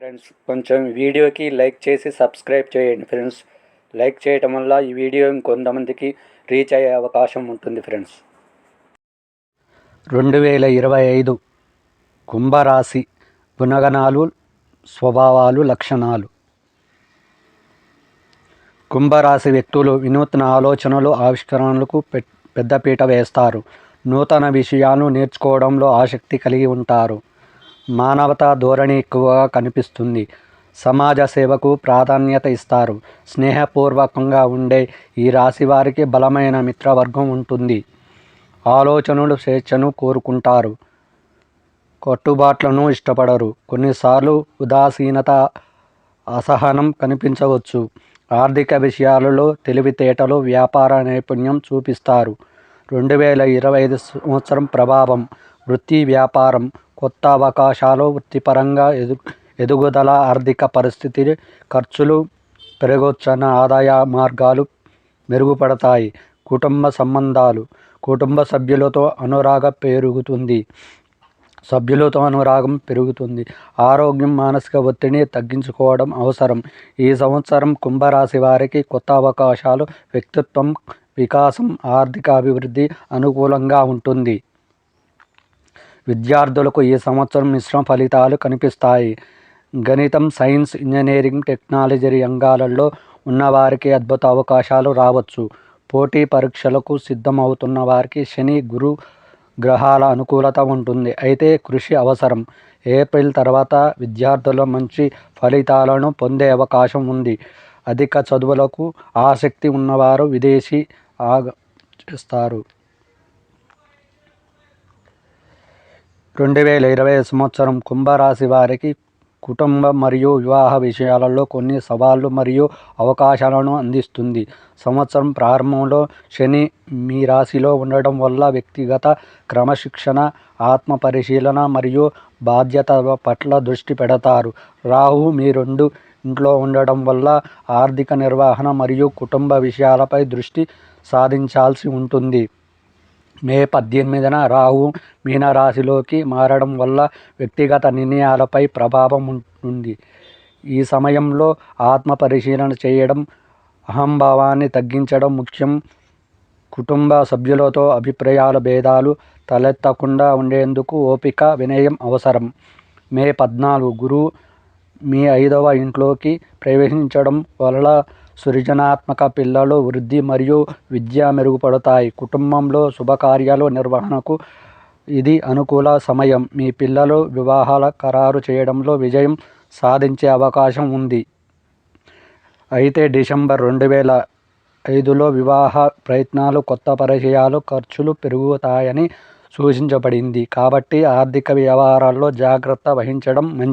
Friends కొంచెం వీడియోకి like చేసి సబ్స్క్రైబ్ చేయండి ఫ్రెండ్స్. లైక్ చేయటం వల్ల ఈ వీడియో ఇంకొంతమందికి రీచ్ అయ్యే అవకాశం ఉంటుంది ఫ్రెండ్స్. రెండు వేల ఇరవై ఐదు కుంభరాశి గుణగణాలు స్వభావాలు లక్షణాలు. కుంభరాశి వ్యక్తులు వినూత్న ఆలోచనలు ఆవిష్కరణలకు పెద్దపీట వేస్తారు. నూతన విషయాలు నేర్చుకోవడంలో ఆసక్తి కలిగి ఉంటారు. మానవతా ధోరణి ఎక్కువగా కనిపిస్తుంది. సమాజ సేవకు ప్రాధాన్యత ఇస్తారు. స్నేహపూర్వకంగా ఉండే ఈ రాశి వారికి బలమైన మిత్రవర్గం ఉంటుంది. ఆలోచనలు స్వేచ్ఛను కోరుకుంటారు. కట్టుబాట్లను ఇష్టపడరు. కొన్నిసార్లు ఉదాసీనత అసహనం కనిపించవచ్చు. ఆర్థిక విషయాలలో తెలివితేటలు వ్యాపార నైపుణ్యం చూపిస్తారు. రెండు వేల ఇరవై ఐదు సంవత్సరం ప్రభావం వృత్తి వ్యాపారం కొత్త అవకాశాలు వృత్తిపరంగా ఎదు ఎదుగుదల ఆర్థిక పరిస్థితి ఖర్చులు పెరగొచ్చన్న ఆదాయ మార్గాలు మెరుగుపడతాయి. కుటుంబ సంబంధాలు కుటుంబ సభ్యులతో అనురాగం పెరుగుతుంది. సభ్యులతో అనురాగం పెరుగుతుంది. ఆరోగ్యం మానసిక ఒత్తిడిని తగ్గించుకోవడం అవసరం. ఈ సంవత్సరం కుంభరాశి వారికి కొత్త అవకాశాలు వ్యక్తిత్వం వికాసం ఆర్థిక అభివృద్ధి అనుకూలంగా ఉంటుంది. విద్యార్థులకు ఈ సంవత్సరం మిశ్రమ ఫలితాలు కనిపిస్తాయి. గణితం సైన్స్ ఇంజనీరింగ్ టెక్నాలజీ రంగాలలో ఉన్నవారికి అద్భుత అవకాశాలు రావచ్చు. పోటీ పరీక్షలకు సిద్ధమవుతున్న వారికి శని గురు గ్రహాల అనుకూలత ఉంటుంది. అయితే కృషి అవసరం. ఏప్రిల్ తర్వాత విద్యార్థుల మంచి ఫలితాలను పొందే అవకాశం ఉంది. అధిక చదువులకు ఆసక్తి ఉన్నవారు విదేశీ ఆగ చేస్తారు. రెండు వేల ఇరవై సంవత్సరం కుంభరాశి వారికి కుటుంబం మరియు వివాహ విషయాలలో కొన్ని సవాళ్ళు మరియు అవకాశాలను అందిస్తుంది. సంవత్సరం ప్రారంభంలో శని మీ రాశిలో ఉండడం వల్ల వ్యక్తిగత క్రమశిక్షణ ఆత్మ పరిశీలన మరియు బాధ్యత పట్ల దృష్టి పెడతారు. రాహు మీ రెండు ఇంట్లో ఉండడం వల్ల ఆర్థిక నిర్వహణ మరియు కుటుంబ విషయాలపై దృష్టి సాధించాల్సి ఉంటుంది. మే పద్దెనిమిదిన రాహు మీనరాశిలోకి మారడం వల్ల వ్యక్తిగత నిర్ణయాలపై ప్రభావం ఉంటుంది ఈ సమయంలో ఆత్మ పరిశీలన చేయడం అహంభావాన్ని తగ్గించడం ముఖ్యం. కుటుంబ సభ్యులతో అభిప్రాయాల భేదాలు తలెత్తకుండా ఉండేందుకు ఓపిక వినయం అవసరం. మే పద్నాలుగు గురువు మీ ఐదవ ఇంట్లోకి ప్రవేశించడం వల్ల సృజనాత్మక పిల్లలు వృద్ధి మరియు విద్య మెరుగుపడతాయి. కుటుంబంలో శుభకార్యాలు నిర్వహణకు ఇది అనుకూల సమయం. మీ పిల్లలు వివాహాల ఖరారు చేయడంలో విజయం సాధించే అవకాశం ఉంది. అయితే డిసెంబర్ రెండు వేల ఐదులో వివాహ ప్రయత్నాలు కొత్త పరిచయాలు ఖర్చులు పెరుగుతాయని సూచించబడింది. కాబట్టి ఆర్థిక వ్యవహారాల్లో జాగ్రత్త వహించడం మంచి